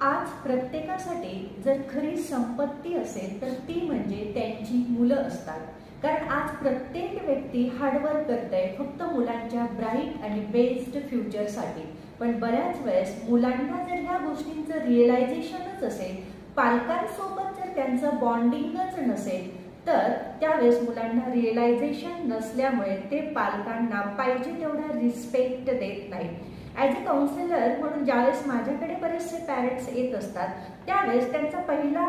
आज प्रत्येकासाठी जर खरी संपत्ती असेल तर ती म्हणजे त्यांची मुलं असतात. कारण आज प्रत्येक व्यक्ती हार्डवर्क करत आहे फक्त मुलांच्या ब्राईट आणि बेस्ट फ्युचरसाठी पण बऱ्याच वेळेस मुलांना जर ह्या गोष्टींचं रिअलायझेशनच असेल पालकांसोबत जर त्यांचं बॉन्डिंगच नसेल तर त्यावेळेस मुलांना रिअलायझेशन नसल्यामुळे ते पालकांना पाहिजे तेवढा रिस्पेक्ट देत नाहीत. ॲज अ काउन्सिलर म्हणून ज्यावेळेस माझ्याकडे बरेचसे पॅरेंट्स येत असतात त्यावेळेस त्यांचा पहिला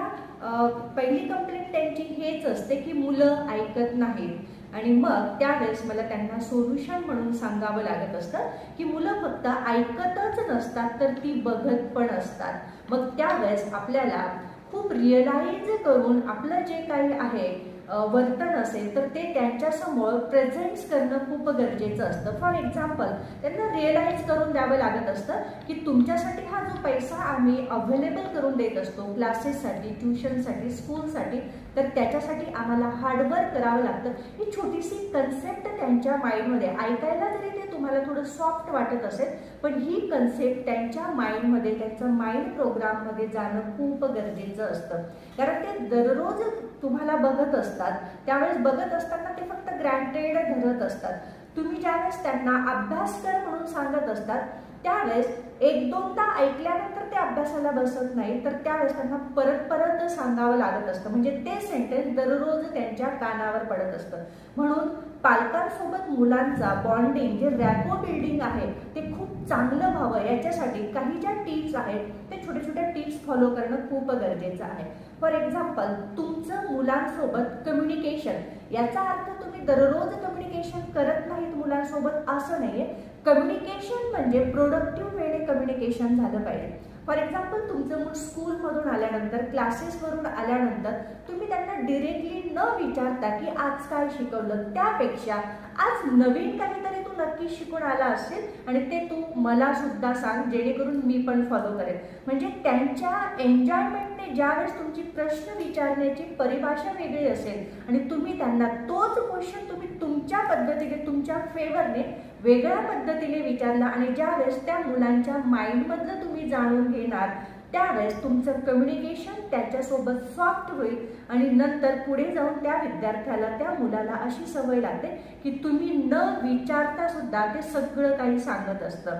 पहिली कंप्लेंट त्यांची हेच असते की मुलं ऐकत नाहीत. आणि मग त्यावेळेस मला त्यांना सोल्युशन म्हणून सांगावं लागत असतं की मुलं फक्त ऐकतच नसतात तर ती बघत पण असतात. मग त्यावेळेस आपल्याला खूप रिअलाइज करून आपलं जे काही आहे वर्तन असेल तर ते त्यांच्यासमोर प्रेझेंट्स करणं खूप गरजेचं असतं. फॉर एक्झाम्पल त्यांना रिअलाइज करून द्यावं लागत असतं की तुमच्यासाठी हा जो पैसा आम्ही अवेलेबल करून देत असतो क्लासेससाठी ट्युशनसाठी स्कूलसाठी तर त्याच्यासाठी आम्हाला हार्डवर्क करावं लागतं. ही छोटीशी कन्सेप्ट त्यांच्या माइंडमध्ये ऐकायला जरी तुम्हाला थोडं सॉफ्ट वाटत असेल पण ही कन्सेप्ट त्यांच्या माइंडमध्ये त्यांचं माइंड प्रोग्राममध्ये जाणं खूप गरजेचं असतं. कारण ते दररोज तुम्हाला बघत असतात. त्यावेळेस बघत असताना ते फक्त ग्रँटेड धरत असतात. तुम्ही ज्यावेळेस त्यांना अभ्यास कर म्हणून सांगत असतात त्यावेळेस एक दोनदा ऐकल्यानंतर ते अभ्यासाला बसत नाही तर त्यावेळेस त्यांना परत परत सांगावं लागत असतं. म्हणजे ते सेंटेन्स दररोज त्यांच्या कानावर पडत असतं. म्हणून पालकांसोबत मुलांचा बॉन्डिंग जे रॅपो बिल्डिंग आहे ते खूप चांगलं व्हावं. याच्यासाठी काही ज्या टिप्स आहेत ते छोट्या छोट्या टिप्स फॉलो करणं खूप गरजेचं आहे. फॉर एक्झाम्पल तुमचं मुलांसोबत कम्युनिकेशन याचा अर्थ तुम्ही दररोज कम्युनिकेशन करत नाहीत मुलांसोबत असं नाहीये. कम्युनिकेशन म्हणजे प्रोडक्टिव्ह वेळे कम्युनिकेशन झालं पाहिजे. फॉर एक्झाम्पल तुमचं मूल स्कूलमधून आल्यानंतर क्लासेसवरून आल्यानंतर तुम्ही त्यांना डिरेक्टली न विचारता की आज काय शिकवलं त्यापेक्षा आज नवीन काहीतरी तू नक्की शिकून आला असेल आणि ते तू मला सुद्धा सांग जेणेकरून मी पण फॉलो करेन. म्हणजे त्यांच्या एन्जॉयमेंट ज्यावेळेस तुमची प्रश्न विचारण्याची परिभाषा वेगळी असेल आणि तुम्ही त्यांना तोच क्वेश्चन तुम्ही तुमच्या पद्धतीने तुमच्या फेवरने वेगळ्या पद्धतीने विचारला आणि ज्यावेळेस त्या मुलांच्या माइंडमधलं तुम्ही जाणून घेणार त्यावेळेस तुमचं कम्युनिकेशन त्याच्यासोबत सॉफ्ट होईल आणि नंतर पुढे जाऊन त्या विद्यार्थ्याला त्या मुलाला अशी सवय लागते की तुम्ही न विचारता सुद्धा ते सगळं काही सांगत असतं.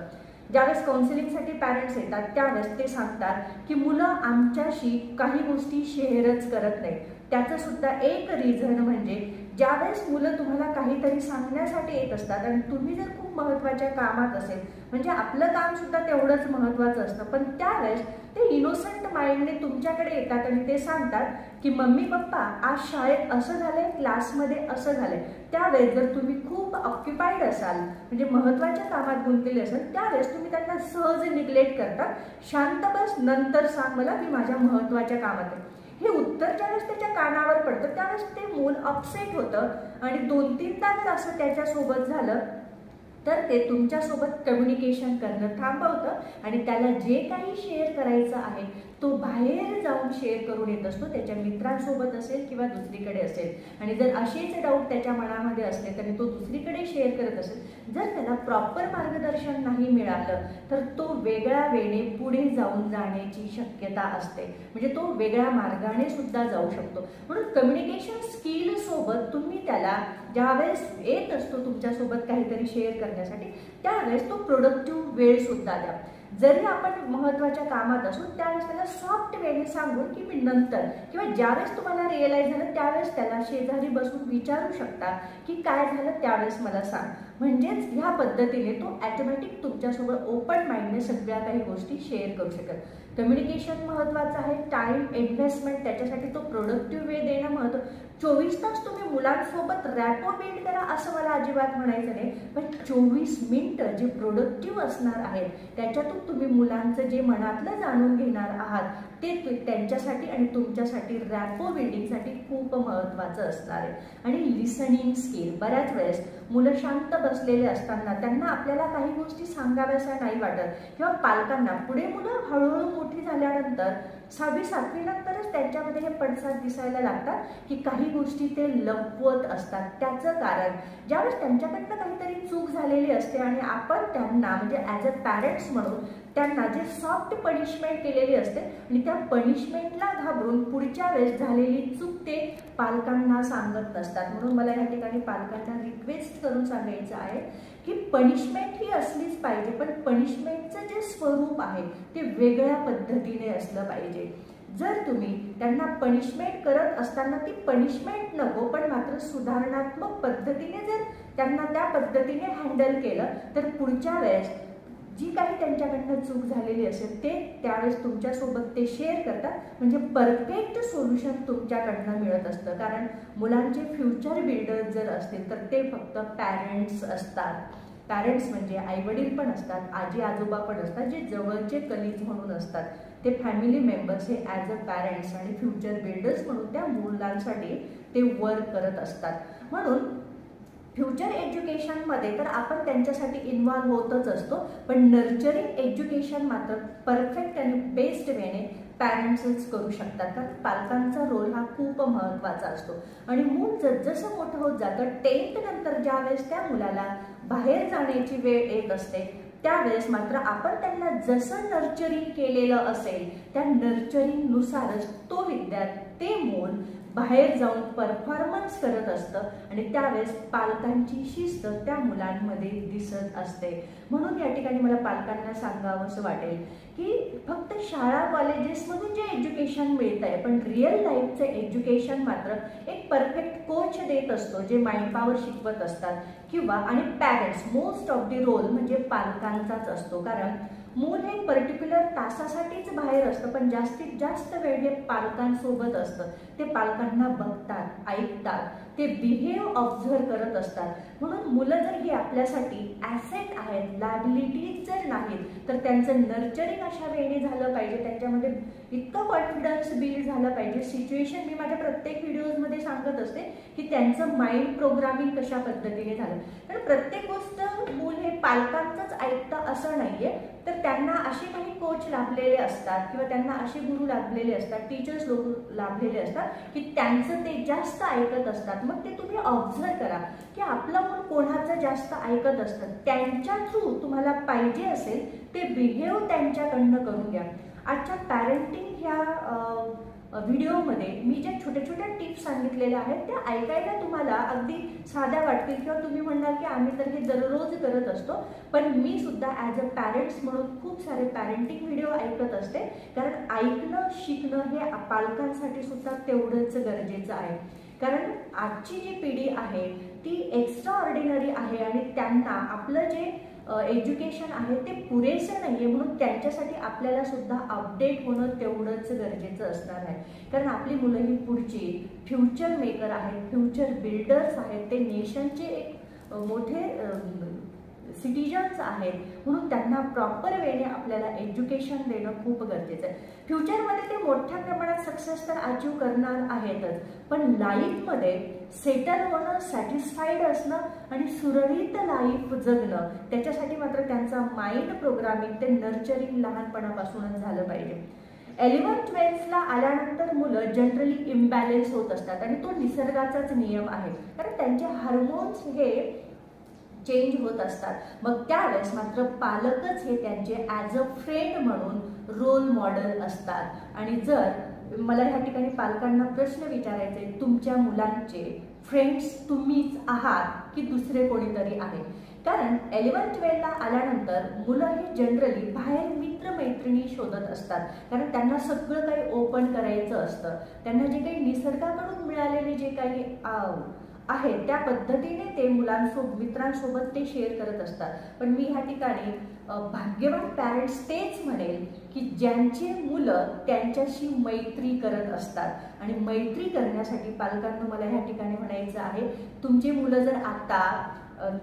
ज्यावेळेस काउन्सिलिंगसाठी पॅरेंट्स येतात त्यावेळेस ते सांगतात की मुलं आमच्याशी काही गोष्टी शेअरच करत नाहीत. त्याचं सुद्धा एक रिझन म्हणजे ज्यावेळेस मुलं तुम्हाला काहीतरी सांगण्यासाठी येत असतात आणि तुम्ही जर खूप महत्त्वाच्या कामात असेल म्हणजे आपलं काम सुद्धा तेवढंच महत्त्वाचं असतं पण त्यावेळेस ते इनोसंट माइंडने तुमच्याकडे येतात आणि ते सांगतात की मम्मी पप्पा आज शाळेत असं झालंय क्लासमध्ये असं झालंय. त्यावेळेस जर तुम्ही खूप ऑक्युपाईड असाल म्हणजे महत्त्वाच्या कामात गुंतलेले असाल त्यावेळेस तुम्ही त्यांना सहज निग्लेक्ट करता शांत बस नंतर सांग मला मी माझ्या महत्त्वाच्या कामात आहे. हे उत्तर ज्यावेळेस त्याच्या कानावर पडतं त्यावेळेस ते मूल अपसेट होतं. आणि दोन तीन जर असं त्याच्यासोबत झालं तर ते तुमच्यासोबत कम्युनिकेशन करणं थांबवतं आणि त्याला जे काही शेअर करायचं आहे तो बाहेर जाऊन शेअर करून येत असतो त्याच्या मित्रांसोबत असेल किंवा दुसरीकडे असेल. आणि जर असेच डाऊट त्याच्या मनामध्ये असले तरी तो दुसरीकडे शेअर करत असेल. जर त्याला प्रॉपर मार्गदर्शन नाही मिळालं तर तो वेगळ्या वेळे पुढे जाऊन जाण्याची शक्यता असते. म्हणजे तो वेगळ्या मार्गाने सुद्धा जाऊ शकतो. म्हणून कम्युनिकेशन स्किल सोबत तुम्ही त्याला ज्यावेळेस येत असतो तुमच्यासोबत काहीतरी शेअर करण्यासाठी त्यावेळेस तो प्रोडक्टिव्ह वेळ सुद्धा द्या. जरी आपण महत्त्वाच्या कामात असू त्यावेळेस त्याला सॉफ्ट वेने सांगून की मी नंतर किंवा ज्यावेळेस तुम्हाला रिअलाईज झालं त्यावेळेस त्याला शेजारी बसून विचारू शकता की काय झालं त्यावेळेस मला सांग. म्हणजेच ह्या पद्धतीने तो ॲटोमॅटिक तुमच्यासोबत ओपन माइंडने सगळ्या काही गोष्टी शेअर करू शकेल. कम्युनिकेशन महत्त्वाचं आहे. टाईम इन्व्हेस्टमेंट त्याच्यासाठी तो प्रोडक्टिव्ह वेळ देणं महत्त्व चोवीस तास तुम्ही मुलांसोबत रॅपो बिल्ड करा असं मला अजिबात म्हणायचं नाही. पण चोवीस मिनटं जे प्रोडक्टिव्ह असणार आहेत त्याच्यातून तुम्ही मुलांचं जे मनातलं जाणून घेणार आहात ते त्यांच्यासाठी आणि तुमच्यासाठी रॅपो बिल्डिंगसाठी खूप महत्त्वाचं असणार आहे. आणि लिसनिंग स्किल बऱ्याच वेळेस मुलं शांत असलेले असताना त्यांना आपल्याला काही गोष्टी सांगाव्याशा नाही वाटत. किंवा पालकांना पुढे मुलं हळूहळू मोठी झाल्यानंतर सहावी सातवीनंतरच त्यांच्यामध्ये हे पडसाद दिसायला लागतात की काही गोष्टी ते लपवत असतात. त्याचं कारण ज्यावेळेस त्यांच्याकडनं काहीतरी चूक झालेली असते आणि आपण त्यांना म्हणजे ॲज अ पॅरेंट्स म्हणून त्यांना जे सॉफ्ट पनिशमेंट केलेली असते आणि त्या पनिशमेंटला घाबरून पुढच्या वेळेस झालेली चूक ते पालकांना सांगत नसतात. म्हणून मला या ठिकाणी पालकांना रिक्वेस्ट करून सांगायचं आहे की पनिशमेंट ही असलीच पाहिजे पण पनिशमेंटचं जे स्वरूप आहे ते वेगळ्या पद्धतीने असलं पाहिजे. जर तुम्ही त्यांना पनिशमेंट करत असताना ती पनिशमेंट नको पण मात्र सुधारणात्मक पद्धतीने जर त्यांना त्या पद्धतीने हँडल केलं तर पुढच्या वेळेस जी काही त्यांच्याकडनं चूक झालेली असेल ते त्यावेळेस तुमच्यासोबत ते शेअर करतात. म्हणजे परफेक्ट सोल्युशन तुमच्याकडनं मिळत असतं. कारण मुलांचे फ्युचर बिल्डर जर असतील तर ते फक्त पॅरेंट्स असतात. पॅरेंट्स म्हणजे आईवडील पण असतात आजी आजोबा पण असतात जे जवळचे कलीज म्हणून असतात. ते फॅमिली मेंबर्स हे ॲज अ पॅरेंट्स आणि फ्युचर बिल्डर्स म्हणून त्या मुलांसाठी ते वर्क करत असतात. म्हणून फ्युचर एज्युकेशनमध्ये तर आपण त्यांच्यासाठी इन्व्हॉल्व्ह होतच असतो पण नर्चरिंग एज्युकेशन मात्र परफेक्ट आणि बेस्ट वेने पॅरेंट्सच करू शकतात. कारण पालकांचा रोल हा खूप महत्त्वाचा असतो. आणि मूल जसजसं मोठं होत जातं टेन्थ नंतर ज्या वेळेस त्या मुलाला बाहेर जाण्याची वेळ येत असते त्यावेळेस मात्र आपण त्यांना जसं नर्चरिंग केलेलं असेल त्या नर्चरिंगनुसारच तो विद्यार्थी ते मूल बाहेर जाऊन परफॉर्मन्स करत असतं आणि त्यावेळेस पालकांची शिस्त त्या मुलांमध्ये दिसत असते. म्हणून या ठिकाणी मला पालकांना सांगावं असं वाटेल की फक्त शाळा कॉलेजेसमधून जे एज्युकेशन मिळत आहे पण रिअल लाईफचं एज्युकेशन मात्र एक परफेक्ट कोच देत असतो जे माइंड पॉवर शिकवत असतात. किंवा आणि parents most of the role म्हणजे पालकांचाच असतो. कारण मूल हे पर्टिक्युलर तासासाठीच बाहेर असतं पण जास्तीत जास्त वेळ हे पालकांसोबत असतं. ते पालकांना बघतात ऐकतात ते बिहेव ऑब्झर्व करत असतात. म्हणून मुलं जर ही आपल्यासाठी ॲसेट आहेत लायबिलिटीज जर नाहीत तर त्यांचं नर्चरिंग अशा वेळी झालं पाहिजे. त्यांच्यामध्ये इतकं कॉन्फिडन्स बिल्ड झालं पाहिजे. सिच्युएशन मी माझ्या प्रत्येक व्हिडिओजमध्ये सांगत असते की त्यांचं माइंड प्रोग्रामिंग कशा पद्धतीने झालं. कारण प्रत्येक गोष्ट मूल हे पालकां असं नाहीये. तर त्यांना असे काही कोच लाभलेले असतात किंवा त्यांना असे गुरु लाभलेले असतात टीचर्स लोक लाभलेले असतात की त्यांचं ते जास्त ऐकत असतात. मग ते तुम्ही ऑब्झर्व करा की आपलं मन कोणाचं जास्त ऐकत असतं? त्यांच्या थ्रू तुम्हाला पाहिजे असेल ते बिहेव त्यांच्याकडनं करून घ्या. आजच्या पॅरेंटिंग ह्या व्हिडिओमध्ये मी ज्या छोट्या छोट्या टिप्स सांगितलेल्या आहेत त्या ऐकायला तुम्हाला अगदी साध्या वाटतील किंवा तुम्ही म्हणणार की आम्ही तर हे दररोज करत असतो पण मी सुद्धा ॲज अ पॅरेंट्स म्हणून खूप सारे पॅरेंटिंग व्हिडिओ ऐकत असते. कारण ऐकणं शिकणं हे पालकांसाठी सुद्धा तेवढंच गरजेचं आहे. कारण आजची जी पिढी आहे ती एक्स्ट्रा ऑर्डिनरी आहे आणि त्यांना आपलं जे एज्युकेशन आहे ते पुरेसं नाही आहे म्हणून त्यांच्यासाठी आपल्याला सुद्धा अपडेट होणं तेवढंच गरजेचं असणार आहे. कारण आपली मुलं ही पुढची फ्युचर मेकर आहेत फ्युचर बिल्डर्स आहेत ते नेशनचे एक मोठे सिटिजन्स आहेत. म्हणून त्यांना प्रॉपर वेने आपल्याला एज्युकेशन देणं खूप गरजेचं आहे. फ्युचरमध्ये ते मोठ्या प्रमाणात सक्सेस तर अचीव करणार आहेतच. पण लाईफमध्ये सेटल होणं सॅटिस्फाईड असणं आणि सुरळीत लाईफ जगणं त्याच्यासाठी मात्र त्यांचा माइंड प्रोग्रामिंग ते नर्चरिंग लहानपणापासूनच झालं पाहिजे. एलिव्हन ट्वेल्थला आल्यानंतर मुलं जनरली इम्बॅलेन्स होत असतात आणि तो निसर्गाचाच नियम आहे. कारण त्यांचे हार्मोन्स हे चेंज होत असतात. मग त्यावेळेस मात्र पालकच हे त्यांचे ॲज अ फ्रेंड म्हणून रोल मॉडेल असतात. आणि जर मला ह्या ठिकाणी पालकांना प्रश्न विचारायचे तुमच्या मुलांचे फ्रेंड्स तुम्हीच आहात की दुसरे कोणीतरी आहे? कारण एलेवन ट्वेल्वला आल्यानंतर मुलं हे जनरली बाहेर मित्रमैत्रिणी शोधत असतात. कारण त्यांना सगळं काही ओपन करायचं असतं. त्यांना जे काही निसर्गाकडून मिळालेले जे काही आहे. त्या पद्धतीने ते मुलांसोबत मित्रांसोबत ते शेअर करत असतात. पण मी ह्या ठिकाणी भाग्यवान पॅरेंट्स तेच म्हणेल की ज्यांचे मुलं त्यांच्याशी मैत्री करत असतात. आणि मैत्री करण्यासाठी पालकांना मला ह्या ठिकाणी म्हणायचं आहे तुमची मुलं जर आता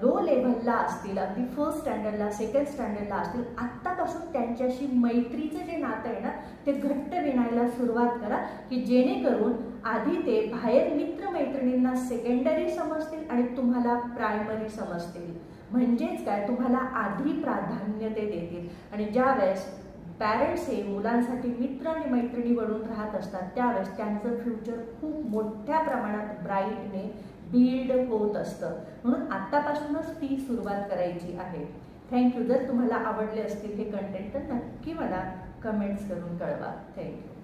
लो लेव्हलला असतील अगदी फर्स्ट स्टँडर्डला सेकंड स्टँडर्डला असतील आत्तापासून त्यांच्याशी मैत्रीचं जे नातं आहे ना ते घट्ट विणायला सुरुवात करा की जेणेकरून आधी ते बाहेर मित्रमैत्रिणींना सेकंडरी समजतील आणि तुम्हाला प्रायमरी समजतील. म्हणजेच काय? तुम्हाला आधी प्राधान्य ते देतील. आणि ज्या वेळेस पॅरेंट्स हे मुलांसाठी मित्र आणि मैत्रिणी बनून राहत असतात त्यावेळेस त्यांचं फ्युचर खूप मोठ्या प्रमाणात ब्राईटने बिल्ड होत असतं. म्हणून आत्तापासूनच ती सुरुवात करायची आहे. थँक्यू जर तुम्हाला आवडले असतील हे कंटेंट तर नक्की मला कमेंट्स करून कळवा. थँक्यू